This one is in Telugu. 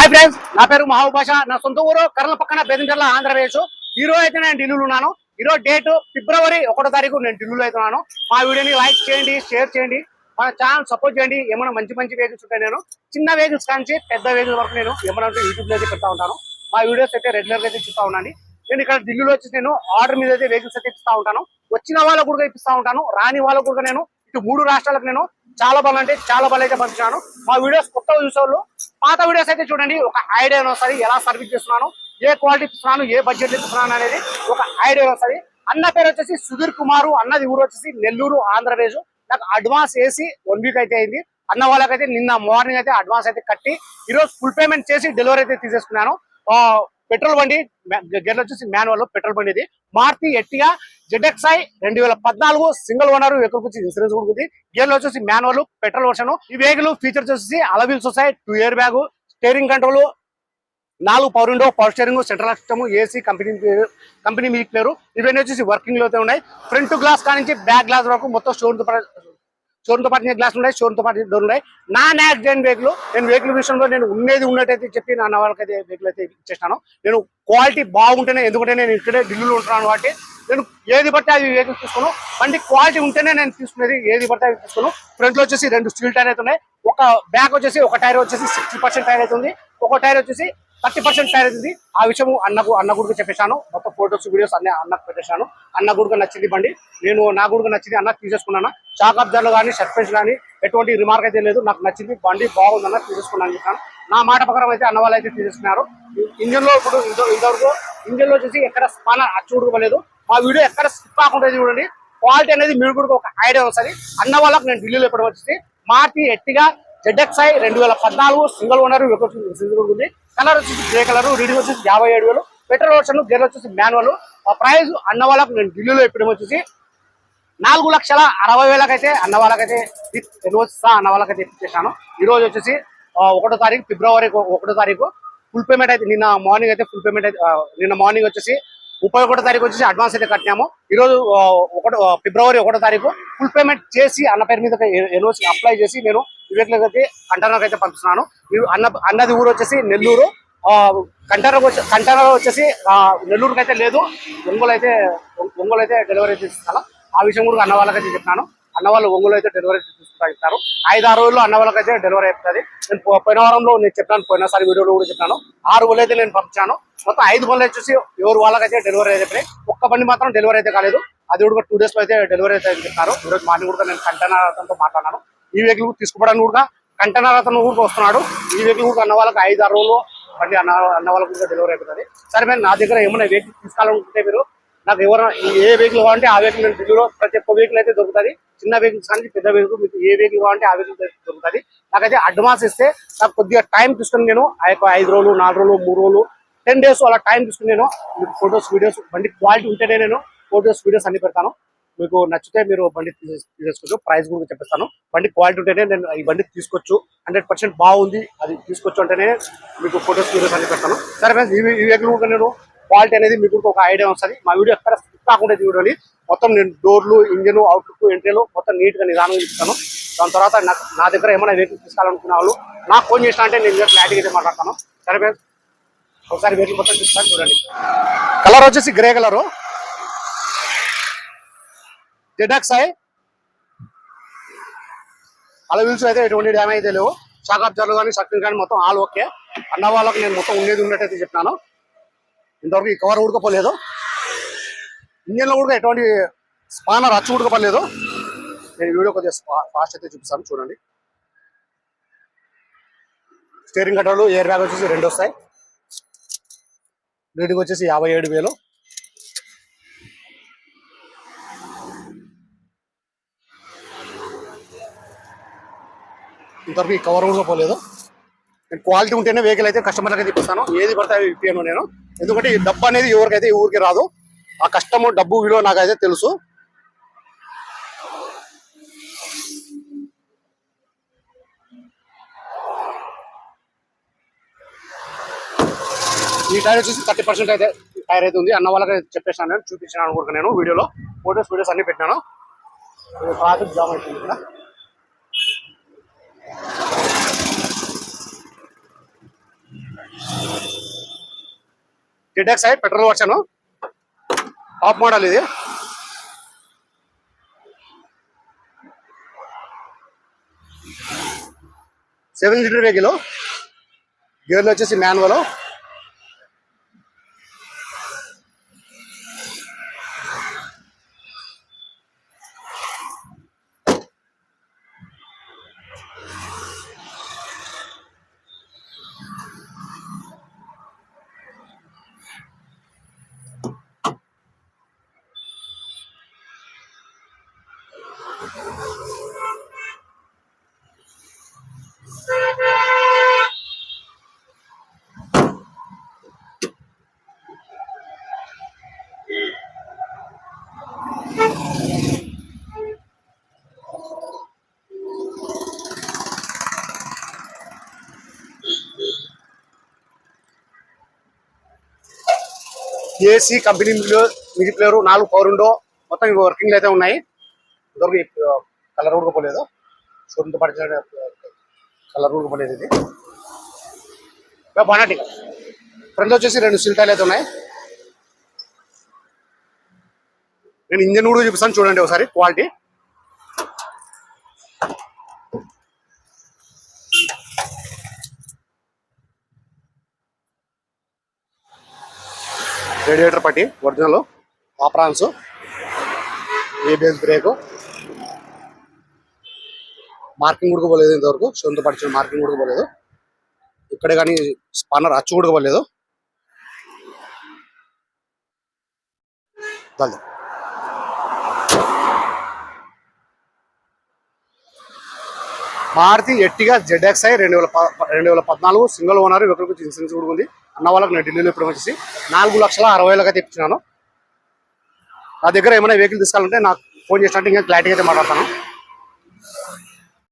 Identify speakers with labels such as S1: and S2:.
S1: హాయ్ ఫ్రెండ్స్ నా పేరు మహాభాష నా సొంత ఊరు కర్ల పక్కన బెదించర్ల ఆంధ్రప్రదేశ్. ఈ రోజు అయితే నేను ఢిల్లీలో ఉన్నాను. ఈ రోజు డేట్ ఫిబ్రవరి ఒకటో తారీఖు నేను ఢిల్లీలో అయితే ఉన్నాను. మా వీడియోని లైక్ చేయండి షేర్ చేయండి. మన ఛానల్ సపోర్ట్ చేయండి. ఏమైనా మంచి మంచి వెహికల్స్ ఉంటాయి నేను. చిన్న వెహికల్స్ నుంచి పెద్ద వెహికల్స్ వరకు నేను ఏమైనా ఉంటే లో అయితే పెడతా ఉంటాను. మా వీడియోస్ అయితే రెగ్యులర్గా అయితే చూస్తూ ఉన్నాను నేను ఇక్కడ ఢిల్లీలో వచ్చి నేను ఆర్డర్ మీద అయితే వెహికల్స్ అయితే ఇస్తూ ఉంటాను. వచ్చిన వాళ్ళకు కూడా ఇప్పిస్తా ఉంటాను. రాని వాళ్ళకు కూడా నేను ఇటు మూడు రాష్ట్రాలకు నేను చాలా బాగా అంటే చాలా బాగా అయితే పంపించాను మా వీడియోస్ కొత్తగా చూసేవాళ్ళు పాత వీడియోస్ అయితే చూడండి. ఒక ఐడియా వస్తుంది ఎలా సర్వీస్ చేస్తున్నాను ఏ క్వాలిటీ ఇస్తున్నాను ఏ బడ్జెట్ ఇస్తున్నాను అనేది ఒక ఐడియా వస్తుంది అన్న పేరు వచ్చేసి సుధీర్ కుమారు అన్నది ఊరు వచ్చేసి నెల్లూరు ఆంధ్రప్రదేశ్. నాకు అడ్వాన్స్ వేసి వన్ వీక్ అయితే అయింది. అన్న వాళ్ళకైతే నిన్న మార్నింగ్ అయితే అడ్వాన్స్ అయితే కట్టి ఈరోజు ఫుల్ పేమెంట్ చేసి డెలివరీ అయితే తీసేసుకున్నాను. ఆ, పెట్రోల్ బండి గేర్లు వచ్చేసి మాన్యువల్ పెట్రోల్ బండి ఇది. మార్తి ఎట్టిగా జెడ్ఎక్స్ఐ రెండు వేల పద్నాలుగు సింగిల్ ఓనర్ వెహికల్ వచ్చి ఇన్సూరెన్స్ కొడుకుంది గేర్లు వచ్చేసి మాన్యువల్ పెట్రోల్ వర్షన్. ఈ వెహికల్ ఫీచర్స్ వచ్చేసి అలవీల్స్ వస్తాయి two air bag steering control నాలుగు power window power steering central system AC company company మీకు లేరు ఇవన్నీ వచ్చేసి వర్కింగ్లో అయితే ఉన్నాయి. ఫ్రంట్ గ్లాస్ కానించి బ్యాక్ గ్లాస్ వరకు మొత్తం స్టోన్ తో పాటు నేను పాటు గ్లాస్ ఉన్నాయి షోరూమ్ పాటు డోర్ ఉన్నాయి. నాన్ యాక్సిడెంట్ వెహికల్ నేను వెహికల్ విషయంలో నేను ఉండేది ఉన్నట్టయితే చెప్పి నా వాళ్ళకైతే వెహికల్ అయితే ఇచ్చేస్తాను. నేను క్వాలిటీ బాగుంటేనే ఎందుకంటే నేను ఇక్కడే ఢిల్లీలో ఉంటున్నాను కాబట్టి నేను ఏది పడితే అది వెహికల్ తీసుకోను బండి క్వాలిటీ ఉంటేనే నేను తీసుకునేది ఏది పడితే అది తీసుకోను ఫ్రంట్లో వచ్చేసి రెండు స్టీల్ టైర్ అయితే ఉన్నాయి. ఒక బ్యాక్ వచ్చేసి ఒక టైర్ వచ్చేసి సిక్స్టీ పర్సెంట్ అయితే ఉంది. ఒక టైర్ వచ్చేసి థర్టీ పర్సెంట్ టైర్ అవుతుంది ఆ విషయం అన్నకు అన్న గుడికి చెప్పేశాను. మొత్తం ఫోటోస్ వీడియోస్ అన్ని అన్నకు పెట్టేశాను. అన్న గుడికి నచ్చింది బండి. నేను నా గుడికి నచ్చింది అన్న తీసేసుకున్నాను. షాక్ అబ్జర్లు కానీ సస్పెన్స్ కానీ ఎటువంటి రిమార్క్ అయితే లేదు. నాకు నచ్చింది బండి బాగుందన్న తీసేసుకున్నాను చెప్పాను. నా మాట ప్రకారం అయితే అన్న వాళ్ళు అయితే తీసేసుకున్నారు. ఇంజన్లో ఇప్పుడు ఇంతవరకు ఇంజన్లో వచ్చేసి ఎక్కడ స్పానర్ అచ్చుడుకోలేదు మా వీడియో ఎక్కడ స్కిప్ కాకుండా చూడండి. క్వాలిటీ అనేది మీరు కూడా ఒక ఐడియా వస్తుంది. అన్న వాళ్ళకి నేను ఢిల్లీలో ఎప్పుడు వచ్చేసి మారుతి ఎట్టిగా జెడ్ఎక్స్ఐ రెండు వేల పద్నాలుగు సింగిల్ ఓనర్ ఉంది. కలర్ వచ్చేసి గ్రే కలర్ రీడింగ్ వచ్చేసి యాభై ఏడు వేలు. పెట్రోల్ వర్షన్ గేర్ వచ్చేసి మాన్యువల్ ఆ ప్రైస్ అన్న వాళ్ళకు నేను ఢిల్లీలో ఎప్పుడు వచ్చేసి నాలుగు లక్షల అరవై వేలకైతే అన్న వాళ్ళకైతే ఎన్వోసిస్తా అన్న వాళ్ళకైతే ఇప్పించేసాను ఈ రోజు వచ్చేసి ఒకటో తారీఖు ఫిబ్రవరి ఒకటో తారీఖు. ఫుల్ పేమెంట్ అయితే నిన్న మార్నింగ్ అయితే ఫుల్ పేమెంట్ అయితే నిన్న మార్నింగ్ వచ్చేసి ముప్పై ఒకటో తారీఖు వచ్చేసి అడ్వాన్స్ అయితే కట్టినాము. ఈరోజు ఒకటో ఫిబ్రవరి ఒకటో తారీఖు ఫుల్ పేమెంట్ చేసి అన్న పేరు మీద ఎన్ఓసి అప్లై చేసి నేను వివేక్లకు అయితే కంటైనర్ అయితే పంపిస్తున్నాను. అన్న అన్నది ఊరు వచ్చేసి నెల్లూరు. ఆ, కంటైనర్ వచ్చి వచ్చేసి నెల్లూరుకి అయితే లేదు. ఒంగోలు అయితే ఒంగోలు అయితే డెలివరీ చేస్తాను ఆ విషయం కూడా అన్న వాళ్ళకైతే చెప్తున్నాను. అన్న వాళ్ళు ఒంగోలు అయితే డెలివరీ తీసుకుంటా ఇస్తారు ఐదు ఆరు రోజుల్లో అన్నవాళ్ళకి అయితే డెలివరీ అవుతుంది నేను పోయిన వారంలో నేను చెప్పాను పోయినసారి వీడియోలో కూడా చెప్పాను ఆరు బండ్లు అయితే నేను పంపించాను. మొత్తం ఐదు బండ్లు వచ్చేసి ఎవరు వాళ్ళకైతే డెలివరీ అయితే ఒక్క బండి మాత్రం డెలివరీ అయితే కాలేదు. అది కూడా టూ డేస్లో అయితే డెలివరీ అయితే అని చెప్పారు ఈరోజు మార్నింగ్ కూడా నేను కంటనర్ అతనితో మాట్లాడాను ఈ వెహికల్ తీసుకోవడానికి కూడా కంటనర్ అతను కూడా వస్తున్నాడు. ఈ వెహికల్ కూడా అన్న వాళ్ళకి ఐదు ఆరు రోజులు బండి అన్న అన్న వాళ్ళకి కూడా డెలివరీ అవుతుంది సరే మేము నా దగ్గర ఏమైనా వెహికల్ తీసుకోవాలనుకుంటే మీరు నాకు ఎవరైనా ఏ వెహికల్ కావాలంటే ఆ వెహికల్ నేను ఢిల్లీలో ప్రతి ఒక్క వెహికల్ అయితే దొరుకుతుంది. చిన్న వెహికల్స్ కానీ పెద్ద వెహికల్ మీకు ఏ వెహికల్ కావాలంటే ఆ వెహికల్ దొరుకుతుంది. నాకైతే అడ్వాన్స్ ఇస్తే నాకు కొద్దిగా టైం తీసుకుని నేను ఆ యొక్క ఐదు రోజులు నాలుగు రోజులు మూడు రోజులు టెన్ డేస్ అలా టైం తీసుకుని నేను మీకు ఫొటోస్ వీడియోస్ బండి క్వాలిటీ ఉంటేనే నేను ఫొటోస్ వీడియోస్ అన్ని పెడతాను. మీకు నచ్చితే మీరు బండి తీసే- తీసేసుకోవచ్చు. ప్రైస్ కూడా చెప్పిస్తాను. బండి క్వాలిటీ ఉంటేనే నేను ఈ బండి తీసుకోవచ్చు. హండ్రెడ్ పర్సెంట్ బాగుంది. అది తీసుకోవచ్చు అంటేనే మీకు ఫొటోస్ వీడియోస్ అన్ని పెడతాను. సరే ఫ్రెండ్స్ ఈ వెహికల్ కూడా నేను క్వాలిటీ అనేది మీకు ఒక ఐడియా వస్తుంది. మా వీడియో ఎక్కడ స్కిప్ కాకుండా చూడండి. మొత్తం నేను డోర్లు ఇంజిన్ అవుట్లుక్ ఎంట్రీలు మొత్తం నీట్గా నిదానంగా ఇస్తాను దాని తర్వాత నాకు నా దగ్గర ఏమైనా వెహికల్ తీసుకోవాలనుకున్న వాళ్ళు నాకు ఫోన్ చేసిన అంటే నేను క్లారిటీ అయితే మాట్లాడతాను. సరే ఫ్రెండ్స్ ఒకసారి వెహికల్ మొత్తం చూస్తాను చూడండి. కలర్ వచ్చేసి గ్రే కలరు జెడాక్స్ అయి అలా వీల్స్ అయితే ఎటువంటి డ్యామేజ్ అయితే లేవు. షాక్ అబ్జర్లు కానీ సక్సెస్ కానీ మొత్తం ఆల్ ఓకే అన్న వాళ్ళకి నేను మొత్తం ఉండేది ఉన్నట్టయితే చెప్పినాను ఇంతవరకు ఈ కవర్ ఉడకపోలేదు. ఇంజన్లో కూడా ఎటువంటి స్పానర్ అచ్చు ఉడకపోలేదు. నేను వీడియో కొద్దిగా ఫాస్ట్ అయితే చూపిస్తాను చూడండి. స్టీరింగ్ కంట్రోల్ ఎయిర్ బ్యాగ్ వచ్చేసి రెండు వస్తాయి. రీడింగ్ వచ్చేసి యాభై ఏడు వేలు. ఇంతవరకు ఈ కవర్ కూడా పోలేదు నేను క్వాలిటీ ఉంటేనే వెహికల్ అయితే కస్టమర్లకి తిప్పిస్తాను ఏది పడితే అవి ఇప్పాను నేను. ఎందుకంటే ఈ డబ్బు అనేది ఎవరికైతే ఈ ఊరికి రాదు ఆ కష్టము డబ్బు విలువ నాకైతే తెలుసు. ఈ టైర్ వచ్చేసి థర్టీ పర్సెంట్ అయితే టైర్ అయితే ఉంది. అన్న వాళ్ళకి చెప్పేసాను నేను చూపించాను అనుకుంటున్నాను నేను వీడియోలో. ఫొటోస్ వీడియోస్ అన్ని పెట్టినాను. ట్రాఫిక్ జామ్ అవుతుంది ఇక్కడ. ZX I petrol version top model ఇది. సెవెన్ లీటర్ వెహికల్ గేర్లు వచ్చేసి manual AC company midi player నాలుగు పవర్ ఉండో మొత్తం ఇవి వర్కింగ్ అయితే ఉన్నాయి. ఇంతవరకు కలర్ ఉడకపోలేదు పోలేదు? పడిచిన కలర్ ఉడకపోలేదు ఇది. బాగా ఫ్రంట్ వచ్చేసి రెండు సిల్టాలు అయితే ఉన్నాయి. నేను ఇంజన్ కూడా చూపిస్తాను చూడండి ఒకసారి క్వాలిటీ. రేడియేటర్ పట్టి original aprons. ABS brake. Marking కూడా పోలేదు ఇంతవరకు. సొంత పడిచిన మార్కింగ్ కూడా పోలేదు. ఇక్కడే కానీ స్పన్నర్ అచ్చు కూడా పోలేదు. మారుతి ఎట్టిగా జెడ్ఎక్స్ఐ రెండు వేల రెండు వేల పద్నాలుగు సింగిల్ ఓనర్ ఒకరికి ఇన్సూరెన్స్ కూడా ఉంది. అన్న వాళ్ళకి నేను ఢిల్లీలో ఇప్పుడు వచ్చేసి నాలుగు లక్షల అరవై వేలకి తెప్పించినాను నా దగ్గర ఏమైనా వెహికల్ తీసుకోవాలంటే నాకు ఫోన్ చేసినట్టు ఇంకా క్లారిటీ అయితే మాట్లాడతాను.